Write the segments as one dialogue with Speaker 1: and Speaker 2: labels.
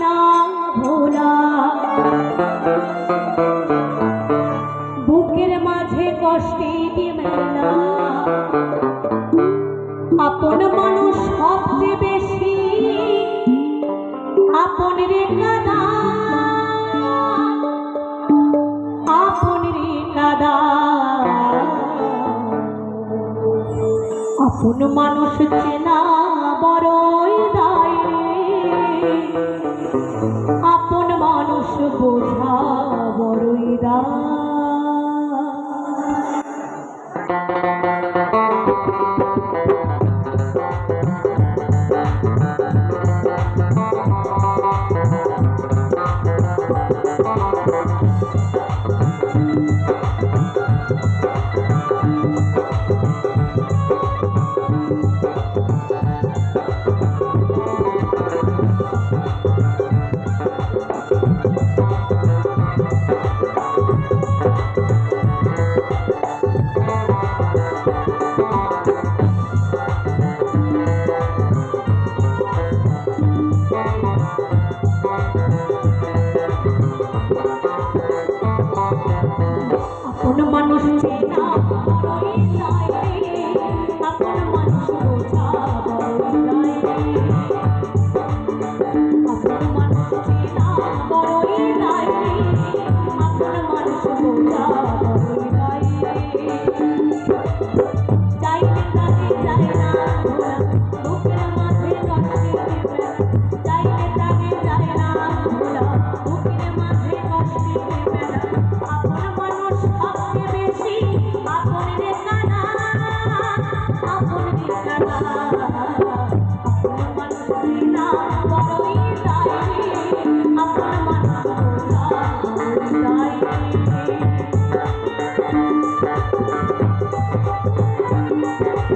Speaker 1: না ভোলা। বুকের মাঝে কষ্টে আপন মানুষ সবচেয়ে বেশি আপন রে কাদা। আপন রে কাদা। আপন মানুষ চেনা বড়ই খোদা Thank you. আপনার মানুষ বোঝা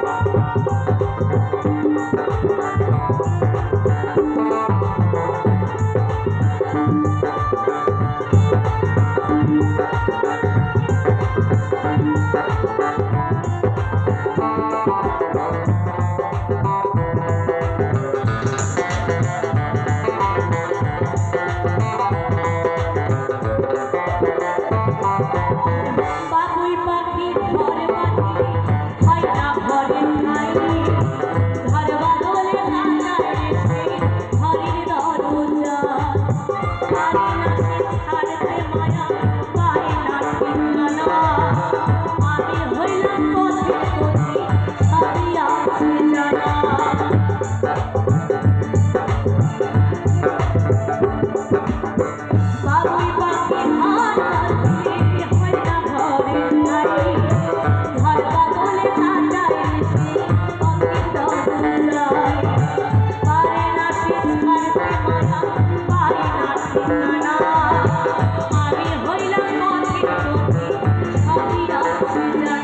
Speaker 1: Música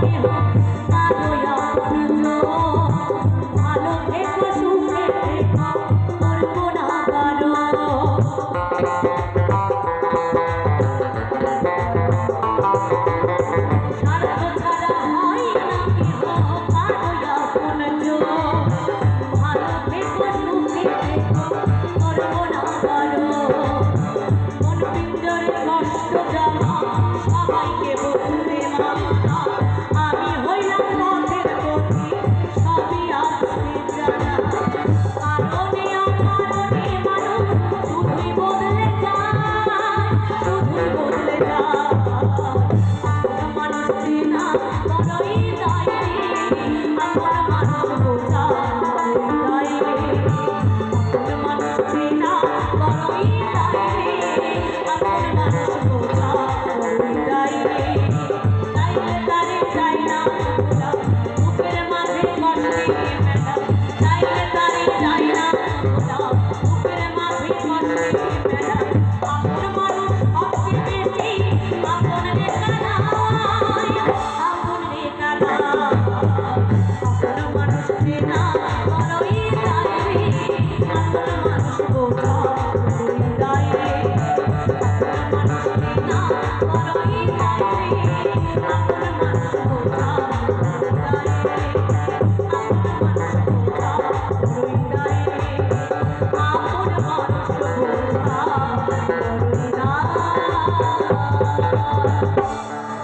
Speaker 1: Thank you.